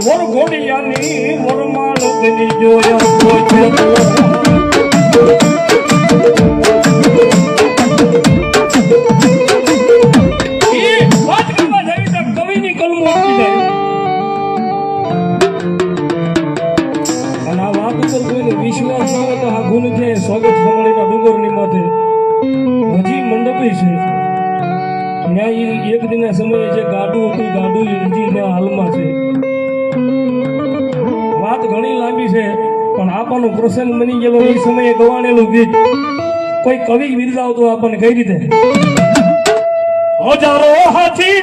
વર ઘોડિયાની મોર માલ જોયો પણ પ્રસંગ બની ગયેલો એ સમયે ગવાણેલું ગીત. કોઈ કવિ બિરદાવતો આપણને કઈ રીતે? હજારો હાથી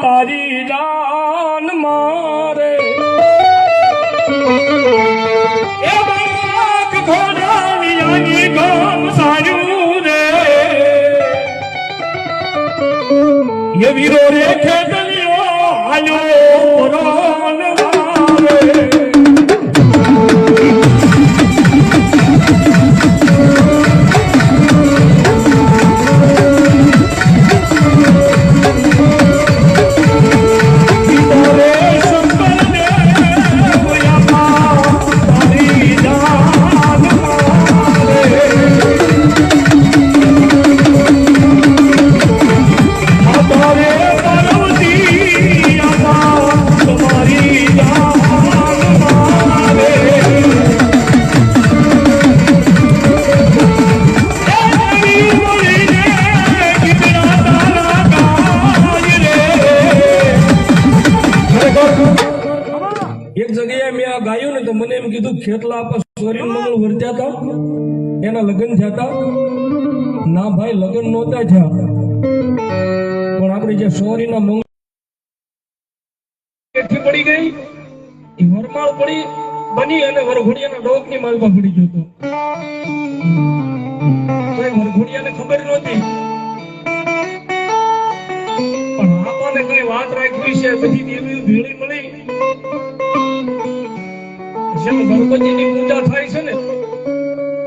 તારી જાન મારે. ઘોડાની ગામ સારું રે. વીરો પણ આપણે માલમાં પડી ગયો તો ખબર નહોતી. પણ આપણને વાત રાખવી છે બધી જેમ ગણપતિની પૂજા થાય છે ને,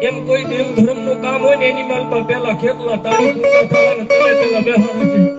એમ કોઈ દેવ ધર્મનું કામ હોય ને, એની માલમાં પેલા ખેતલા તારી પૂજા થવાના ને પેલા બેહાડે છે.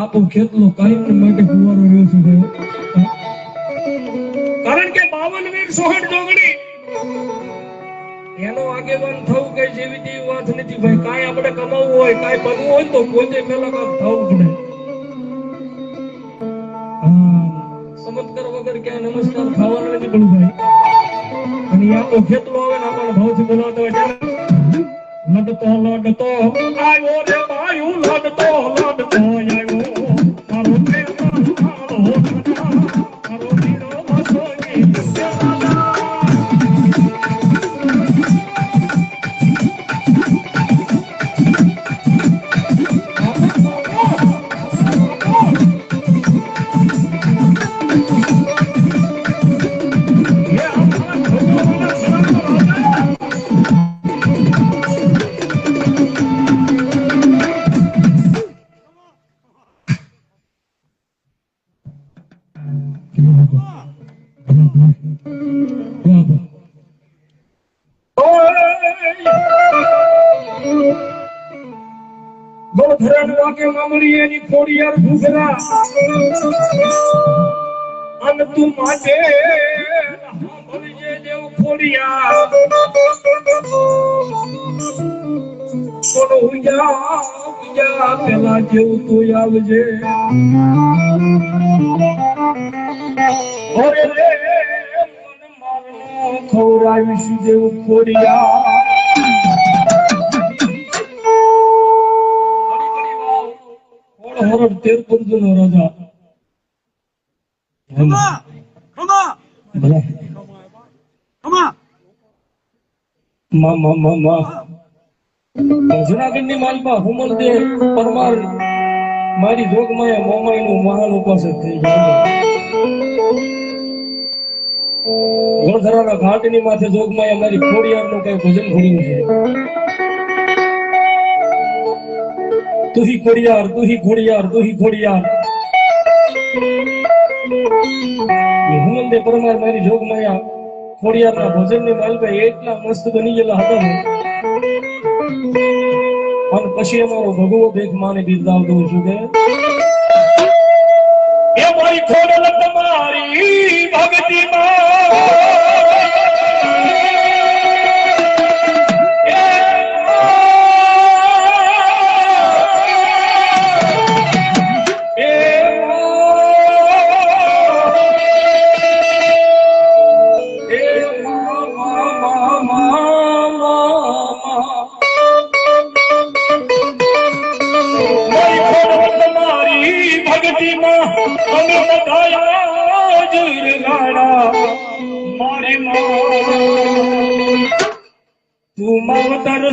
એમ આપો ખેતલો માટે કુવારો રહ્યો છું ભાઈ. કારણ કે બાવન વીર જોગણી એનો આગેવાન થવું કઈ જેવી તેવી વાત નથી ભાઈ. કાંઈ આપણે કમાવવું હોય કાંઈ બનવું હોય તો પોતે પેલા કામ થવું પડે ચમત્કાર વગર ક્યાંય નમસ્કાર થવાનો નથી પડવું ભાઈ. અને આપણો ખેતલો આવે ને આપણને ભાવથી બોલાવતો હોય લડતો લડતો. આવ્યો રે ભાઈ લડતો લડતો. ગોધરાનું વાકે મામલી એની ખોડિયાર ઘૂઘરા અન તું માટે સાંભળજે દેવ ખોડિયાર કોનો ઉજા ઉજા પેલા જેવું તું આવજે ઓરે રે મન મારનો માં માં માં માં. જુનાગઢની માલપા હુમલ દે પરમાર મારી જોગમાયા મોમાઈ નું મહાન ઉપાસક થઈ જાય ગણધરાના ઘાટની માથે જોગમાયા મારી ખોડિયાર નું કઈ ભજન છે. દુહી ઘોડિયાર, તુહી ઘોડિયાર એ હુમલ દે પરમાર મારી જોગમાયા ખોડિયારના ભજન ને માલપા એટલા મસ્ત બની ગયેલા હતા અને પછી અમારો ભગવો દેખ માને બિરદાવતો છું કે. એ મારી ખોડ તમારી ભક્તિ તમારી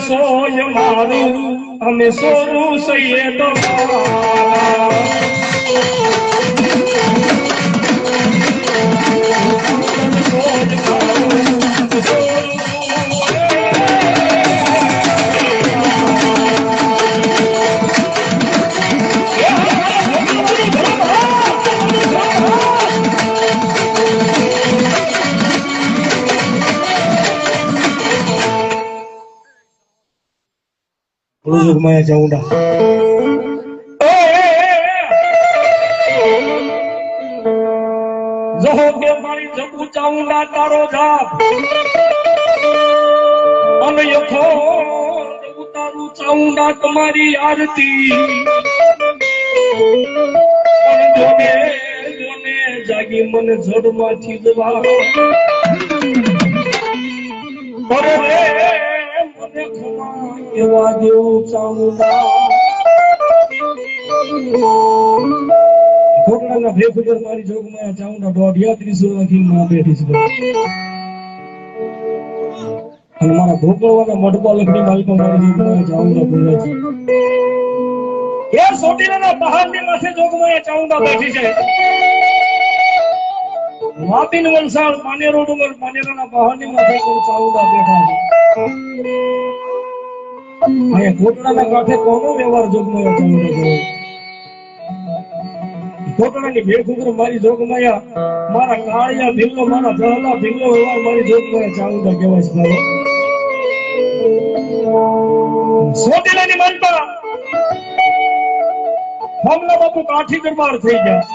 સોય મારું અમે સોનું સૈયે તો જોગમાયા ચાઉંડા જહો કે મારી જગુ ચાઉંડા તારો જાપ તમારી આરતી. જાગી મને જડમાંથી જવા. એવા દેવ ચામુંડા ભેખ ઉપર મારી જોગમાં ચામુંડા દોઢિયા ત્રીસો માં બેઠી છે. અને મારા ભોગવવાના મઢપા લખની માલિકો મારી જોગમાં ચામુંડા બોલે છે. એ સોટીલાના પહાડની માથે જોગમાં ચામુંડા બેઠી છે. વાપીન વલસાડ પાનેરો ડુંગર પાનેરાના પહાડની માથે ચાઉંડા બેઠા છે. અહીંયા કોટડાના કાંઠે કોનો વ્યવહાર જોગમાયો ચાઉંડા જોયો ભેખ ઉપર મારી જોગમાયા, મારા કાળિયા ભીલો મારા જહલા ભીલો વ્યવહાર મારી જોગમાયા ચાઉંડા કહેવાય છે ભાઈ. સોટેલાની માનતા હમલા બાપુ કાઠી દરબાર થઈ ગયા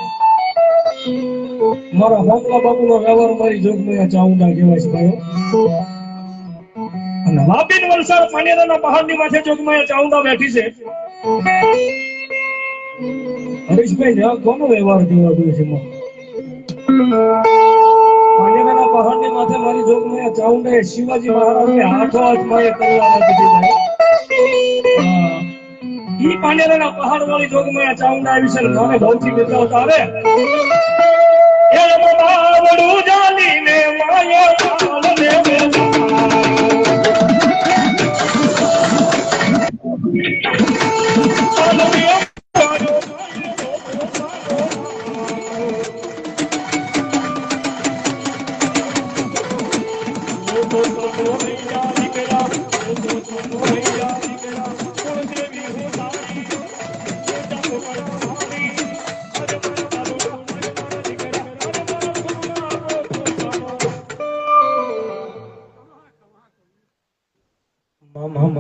મારા હોમલા બાપુ નો વ્યવહાર મારી જોગમાયા ચાઉંડા કહેવાય છે ભાઈઓ. અને વાપીન વલસાડ પાનેરાના પહાડની માથે ચોકમાં ચાઉંડા બેઠી છે. હરીશભાઈ ને કોનો વ્યવહાર જોવા દઉં છે પહાડ વાળી જોગમાં ચાઉંડા આવી છે મને ભૌતિક બતાવતા આવે. જાલીને માયા મામા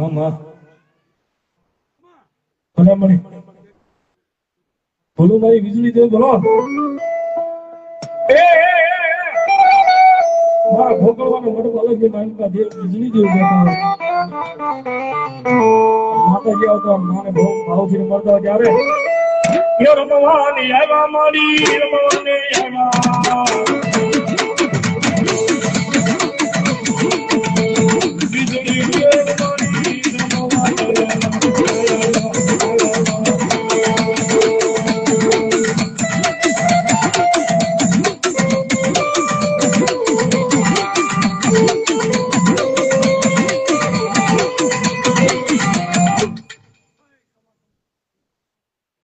ભલા મળી. બોલો ભાઈ વીજળી દેવ બોલો. મારા ભોગવવાનો મડપ અલગ છે મારી દેવ વીજળી દેવ માતાજી આવતા મારે બહુ ભાવથી મળતા ત્યારે. રમવાની આવ્યા મારી રમવાની આવ્યા